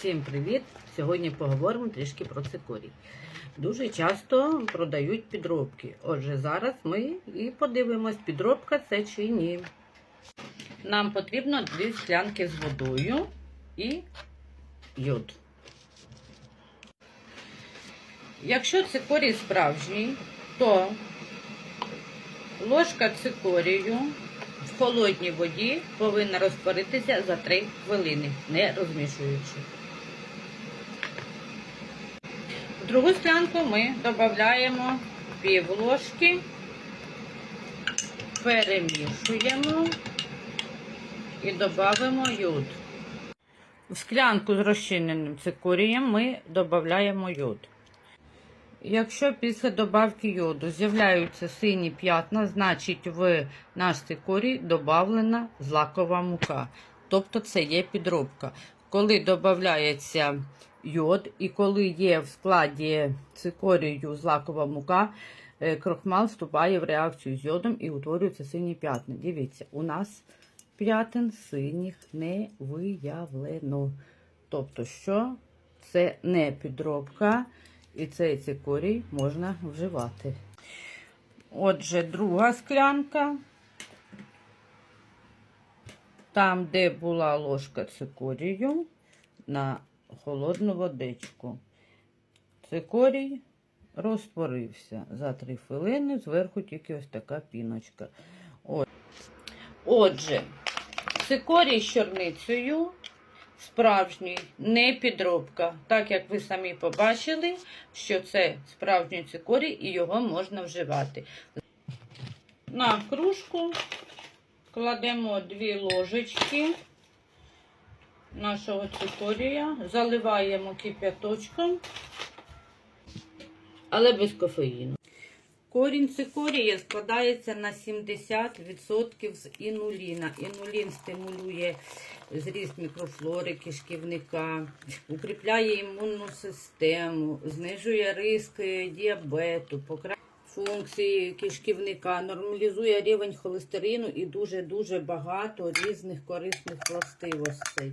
Всім привіт! Сьогодні поговоримо трішки про цикорій. Дуже часто продають підробки. Отже, зараз ми і подивимось, підробка це чи ні. Нам потрібно дві склянки з водою і йод. Якщо цикорій справжній, то ложка цикорію в холодній воді повинна розтворитися за 3 хвилини, не розмішуючи. В другу склянку ми додаємо пів ложки, перемішуємо і додаємо йод. В склянку з розчиненим цикорієм ми додаємо йод. Якщо після добавки йоду з'являються сині п'ятна, значить в наш цикорій додавлена злакова мука. Тобто це є підробка. Коли додається йод і коли є в складі цикорію злакова мука, е, крохмал вступає в реакцію з йодом і утворюються сині п'ятна. Дивіться, у нас п'ятин синіх не виявлено. Тобто, що це не підробка. І цей цикорій можна вживати. Отже, друга склянка. Там, де була ложка цикорію, на холодну водичку. Цикорій розтворився за 3 хвилини, зверху тільки ось така піночка. Отже, цикорій з чорницею справжній, не підробка. Так як ви самі побачили, що це справжній цикорій і його можна вживати. На кружку кладемо дві ложечки нашого цикорія, заливаємо кип'яточком, але без кофеїну. Корінь цикорія складається на 70% з інуліна. Інулін стимулює зріст мікрофлори кишківника, укріпляє імунну систему, знижує риск діабету, покращує функції кишківника, нормалізує рівень холестерину і дуже-дуже багато різних корисних властивостей.